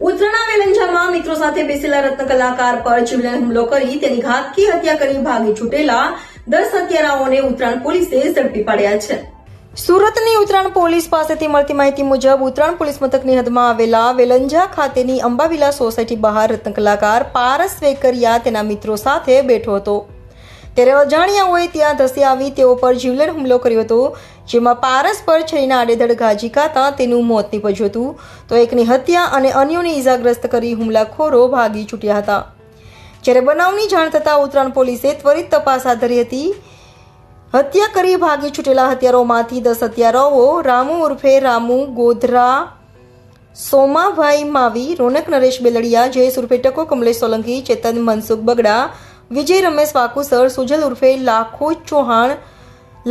ઉત્તરાના વેલંજામાં મિત્રો સાથે બેસેલા રત્ન કલાકાર પર જીવલેણ હુમલો કરી તેની ઘાતકી હત્યા કરી ભાગી છૂટેલા દસ હત્યારાઓને ઉત્તરાયણ પોલીસે ઝડપી પાડ્યા છે. સુરતની ઉત્તરાયણ પોલીસ પાસેથી મળતી માહિતી મુજબ ઉત્તરાયણ પોલીસ મથકની હદમાં આવેલા વેલંજા ખાતેની અંબાવિલા સોસાયટી બહાર રત્ન કલાકાર પારસ વેકરિયા તેના મિત્રો સાથે બેઠો હતો. ત્યારે અજાણ્યા હોય ત્યાં ધસી આવી તેઓ પર જીવલેણ હુમલો કર્યો હતો, જેમાં પારસ પર છરીના આડેધડ ઘાજી ખાતા તેનું મોત નીપજ્યું હતું. તો એકની હત્યા અને અન્યોને ઈજાગ્રસ્ત કરી હુમલાખોરો ભાગી છૂટ્યા હતા. જ્યારે બનાવની જાણ થતાં ઉત્તરાયણ પોલીસે ત્વરિત તપાસ હાથ ધરી હતી. હત્યા કરી ભાગી છૂટેલા હત્યારોમાંથી દસ હત્યારાઓ રામુ ઉર્ફે રામુ ગોધરા, સોમાભાઈ માવી, રોનક નરેશ બેલડિયા, જયેશ ઉર્ફે ટકો કમલેશ સોલંકી, ચેતન મનસુખ બગડા વિજય રમેશ વાકુસર સુજલ ઉર્ફે લાખો ચૌહાણ,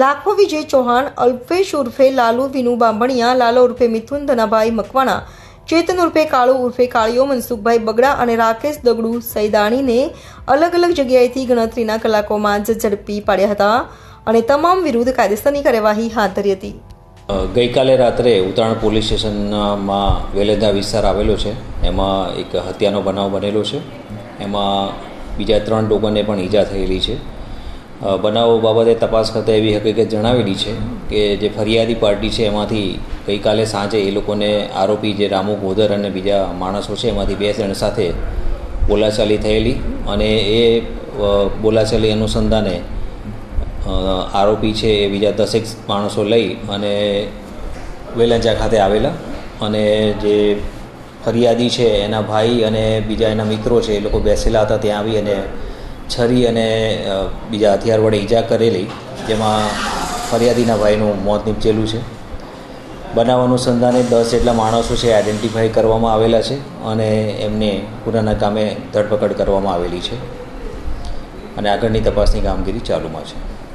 લાખો વિજય ચૌહાણ, અલ્પેશ ઉર્ફે લાલુ, વિનુ બાંભણિયા, લાલો ઉર્ફે મિથુન, ધનાભાઈ મકવાણા, ચેતન ઉર્ફે કાળુ, ઉર્ફે કાળીયો મનસુખભાઈ બગડા અને રાકેશ દગડુ સૈદાણીને અલગ અલગ જગ્યાએથી ગણતરીના કલાકોમાં જ ઝડપી પાડ્યા હતા અને તમામ વિરુદ્ધ કાયદેસરની કાર્યવાહી હાથ ધરી હતી. ગઈકાલે રાત્રે ઉત્તરાયણ પોલીસ સ્ટેશનમાં વેલેદા વિસ્તાર આવેલો છે. એમાં એક હત્યાનો બનાવ બનેલો છે. એમાં બીજા ત્રણ લોકોને પણ ઈજા થયેલી છે. બનાવો બાબતે તપાસ કરતાં એવી હકીકત જણાવેલી છે કે જે ફરિયાદી પાર્ટી છે એમાંથી ગઈકાલે સાંજે એ લોકોને આરોપી જે રામુ ગોધર અને બીજા માણસો છે એમાંથી બે જણ સાથે બોલાચાલી થયેલી અને એ બોલાચાલી અનુસંધાને આરોપી છે એ બીજા દસેક માણસો લઈ અને વેલંજા ખાતે આવેલા અને જે ફરિયાદી છે, એના ભાઈ અને બીજા એના મિત્રો છે, એ લોકો બેસેલા હતા ત્યાં આવી અને છરી અને બીજા હથિયાર વડે ઈજા કરેલી, જેમાં ફરિયાદીના ભાઈનું મોત નીપજેલું છે. બનાવ અનુસંધાને દસ જેટલા માણસો છે, આઈડેન્ટિફાઈ કરવામાં આવેલા છે અને એમને ગુનાના કામે ધરપકડ કરવામાં આવેલી છે. અને આગળની તપાસની કામગીરી ચાલુમાં છે.